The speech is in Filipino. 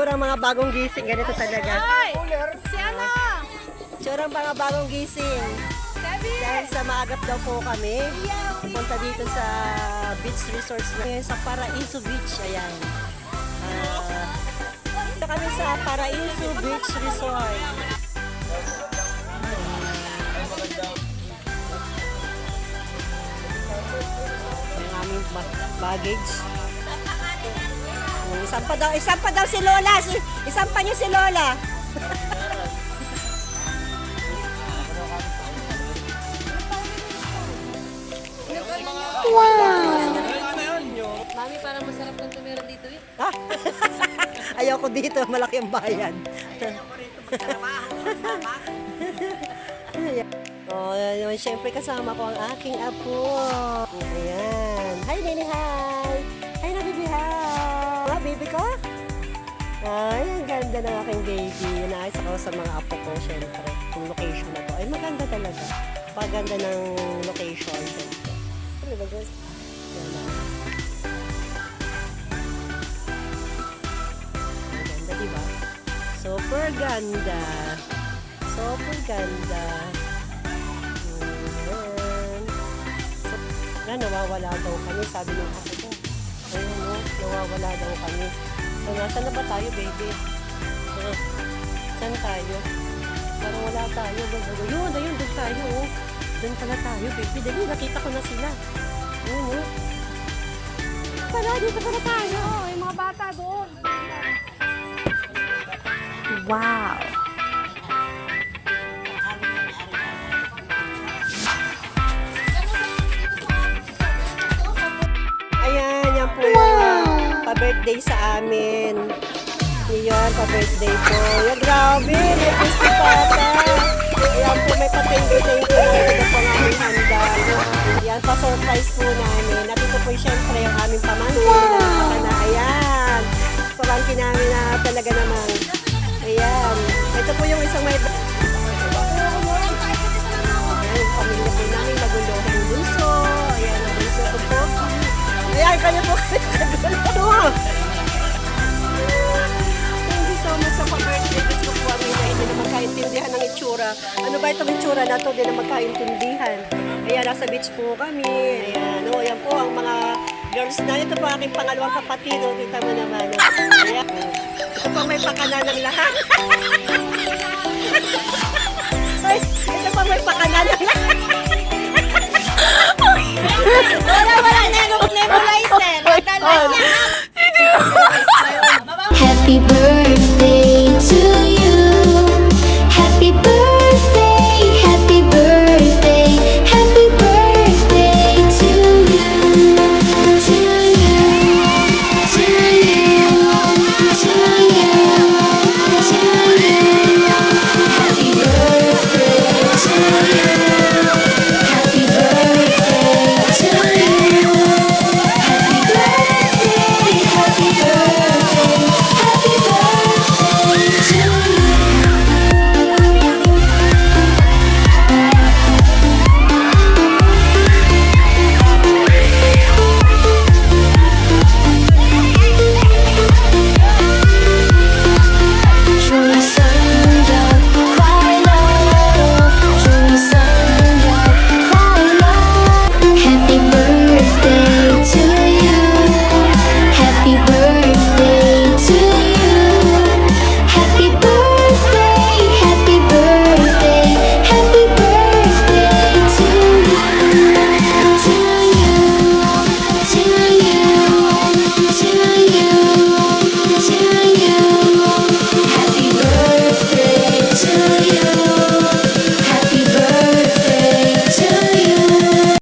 itsura mga bagong gising. Ganito talaga. Ay! Si ano? Itsura mga bagong gising. Debbie! Dahil sa maagap daw po kami, pupunta dito sa beach resorts na sa Paraiso Beach. Ayan. Ah, dito kami sa Paraiso Beach Resort. Ang aming baggage. Isang pa daw, isang pa daw si Lola. Si- Isang pa niyo si Lola. Mami, parang masarap lang tumira dito eh. Ha? Ayoko dito, malaki ang bayan. Ayan. Oh, yun, syempre kasama ko ang aking apo. Ayan. Hi, Nini, hi. Hi, na, baby, hi. Baby ko? Ay, ang ganda ng aking baby. Naayos ako sa mga apo ko, syempre. Yung location na to. Ay, maganda talaga. Paganda ng location, syempre. Ano ba, guys? Yan lang. Ang ganda, di ba? Super ganda. Super ganda. Ayan. So, na, nawawala daw kami, sabi ng ko. Ayun, no, nawawala daw kami. So, nasaan na ba tayo, baby? Uh, saan tayo? Parang wala tayo. Bago. Yun, ayun, doon tayo. Oh. Doon pala tayo, baby. Dali, nakita ko na sila. Ayun, oh. Pala, dito pala tayo. Yung mga bata doon. Wow. Pa-birthday sa amin. Yan, pa-birthday po. Yan, grabe, may gusto pa ata. Ayan po, may pa-thank you, thank you. Ito po ang aming handa. Yan, pa-surprise po namin. Nandito po syempre yung aming pamangkin. Na, na, ayan. Pamangkin namin na talaga naman. Ayan. Ito po yung isang may... Ano ba itong itsura na to? Hindi na magkaintindihan. Ayan, nasa beach po kami. Ayan, oh, yan po ang mga girls na. Ito po aking pangalawang kapatid. Oh, kita mo naman. Oh. Ayan. Ito po may pakanan ng lahat.